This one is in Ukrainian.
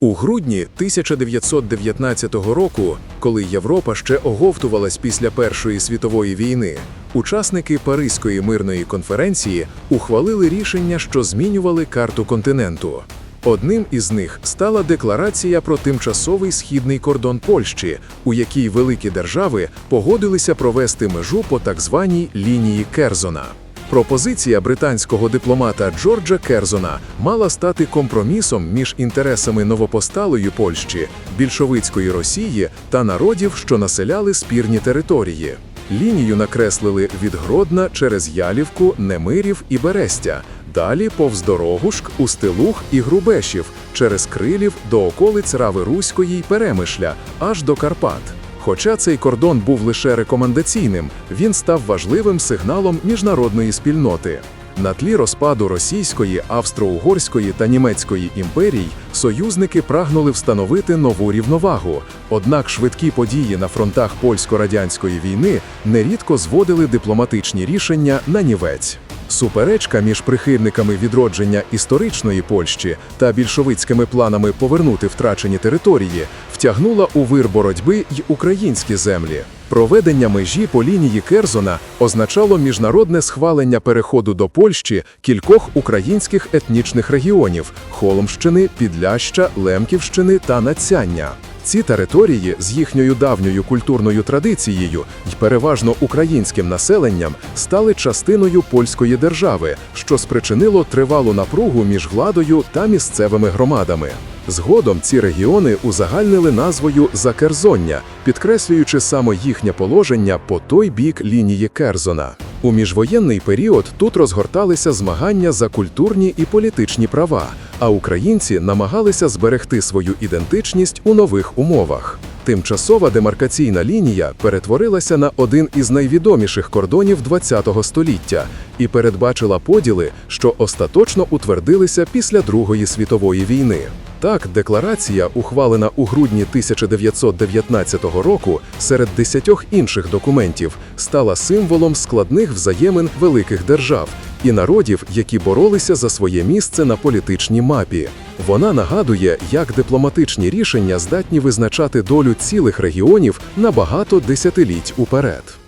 У грудні 1919 року, коли Європа ще оговтувалась після Першої світової війни, учасники Паризької мирної конференції ухвалили рішення, що змінювали карту континенту. Одним із них стала декларація про тимчасовий східний кордон Польщі, у якій великі держави погодилися провести межу по так званій лінії Керзона. Пропозиція британського дипломата Джорджа Керзона мала стати компромісом між інтересами новопосталої Польщі, більшовицької Росії та народів, що населяли спірні території. Лінію накреслили від Гродна через Ялівку, Немирів і Берестя, далі повз Дорогушк, Устилух і Грубешів, через Крилів до околиць Рави Руської й Перемишля, аж до Карпат. Хоча цей кордон був лише рекомендаційним, він став важливим сигналом міжнародної спільноти. На тлі розпаду Російської, Австро-Угорської та Німецької імперій союзники прагнули встановити нову рівновагу. Однак швидкі події на фронтах польсько-радянської війни нерідко зводили дипломатичні рішення на нівець. Суперечка між прихильниками відродження історичної Польщі та більшовицькими планами повернути втрачені території втягнула у вир боротьби й українські землі. Проведення межі по лінії Керзона означало міжнародне схвалення переходу до Польщі кількох українських етнічних регіонів Холмщини, Підляща, Лемківщини та Нацяння. Ці території з їхньою давньою культурною традицією й переважно українським населенням стали частиною польської держави, що спричинило тривалу напругу між владою та місцевими громадами. Згодом ці регіони узагальнили назвою Закерзоння, підкреслюючи саме їхнє положення по той бік лінії Керзона. У міжвоєнний період тут розгорталися змагання за культурні і політичні права, а українці намагалися зберегти свою ідентичність у нових умовах. Тимчасова демаркаційна лінія перетворилася на один із найвідоміших кордонів ХХ століття і передбачила поділи, що остаточно утвердилися після Другої світової війни. Так, декларація, ухвалена у грудні 1919 року, серед десятьох інших документів, стала символом складних взаємин великих держав і народів, які боролися за своє місце на політичній мапі. Вона нагадує, як дипломатичні рішення здатні визначати долю цілих регіонів на багато десятиліть уперед.